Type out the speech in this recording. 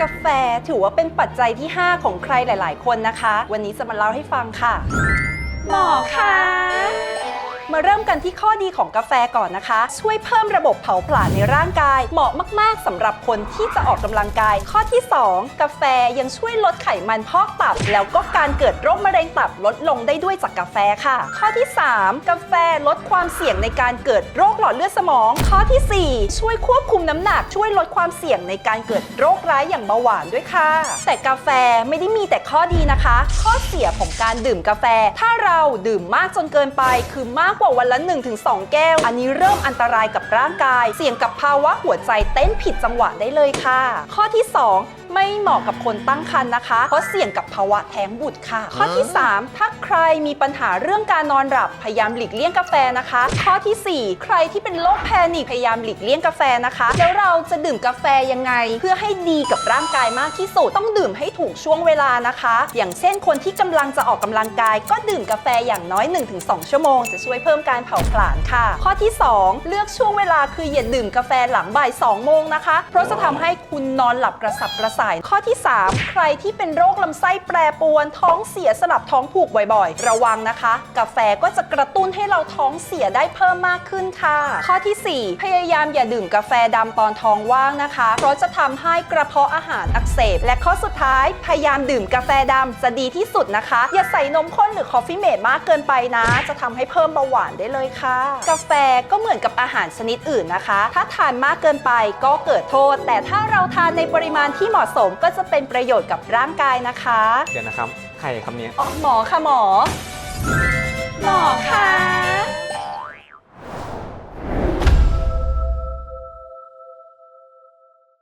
กาแฟถือว่าเป็นปัจจัยที่ 5 ของใครหลาย ๆ คนนะคะ วันนี้จะมาเล่าให้ฟังค่ะ หมอคะ มาเริ่มกันที่ข้อดีของกาแฟก่อนนะคะ ช่วยเพิ่มระบบเผาผลาญในร่างกาย เหมาะมาก ๆสำหรับคนที่จะออกกำลังกาย ข้อที่ 2 กาแฟยังช่วยลดไขมันพอกตับ แล้วก็การเกิดโรคมะเร็งตับลดลงได้ด้วยจากกาแฟค่ะ ข้อที่ 3 กาแฟลดความเสี่ยงในการเกิดโรคหลอดเลือดสมอง ข้อทีสี่4 ช่วยควบคุมน้ำหนัก ช่วยลดความเสี่ยงในการเกิดโรคร้ายอย่างเบาหวานด้วยค่ะ แต่กาแฟไม่ได้มีแต่ข้อดีนะคะ ข้อเสียของการดื่มกาแฟ ถ้าเราดื่มมากจนเกินไปคือมากกว่าวันละ 1-2 แก้ว อันนี้เริ่มอันตรายกับร่างกาย เสี่ยงกับภาวะหัวใจเต้นผิดจังหวะได้เลยค่ะ ข้อที่ 2ไม่เหมาะกับคนตั้งครรภ์นะคะ เพราะเสี่ยงกับภาวะแท้งบุตรค่ะ ข้อที่ 3 ถ้าใครมีปัญหาเรื่องการนอนหลับพยายามหลีกเลี่ยงกาแฟนะคะ ข้อทีสี่ 4 ใครที่เป็นโรคแพนิคพยายามหลีกเลี่ยงกาแฟนะคะ แล้วเราจะดื่มกาแฟยังไง เพื่อให้ดีกับร่างกายมากที่สุดต้องดื่มให้ถูกช่วงเวลานะคะ อย่างเช่นคนที่กำลังจะออกกำลังกาย ก็ดื่มกาแฟอย่างน้อย 1-2 ชั่วโมง จะช่วยเพิ่มการเผาผลาญค่ะ ข้อที่ 2 เลือกช่วงเวลาคืออย่าดื่มกาแฟหลังบ่าย2โมงนะคะ เพราะจะทำให้คุณนอนหลับกระสับกระสาย ข้อที่ 3 ใครที่เป็นโรคลำไส้แปรปรวน ท้องเสียสลับท้องผูกบ่อยๆ ระวังนะคะ กาแฟก็จะกระตุ้นให้เราท้องเสียได้เพิ่มมากขึ้นค่ะ ข้อทีสี่4 พยายามอย่าดื่มกาแฟดำตอนท้องว่างนะคะ เพราะจะทำให้กระเพาะอาหารอักเสบ และข้อสุดท้าย พยายามดื่มกาแฟดำจะดีที่สุดนะคะ อย่าใส่นมข้นหรือคอฟฟี่เมดมากเกินไปนะ จะทำให้เพิ่มเบาหวานได้เลยค่ะ กาแฟก็เหมือนกับอาหารชนิดอื่นนะคะ ถ้าทานมากเกินไปก็เกิดโทษ แต่ถ้าเราทานในปริมาณที่เหมาะสมก็จะเป็นประโยชน์กับร่างกายนะคะ เดี๋ยวนะครับ ใครคำนี้อ๋อหมอค่ะหมอหมอคะ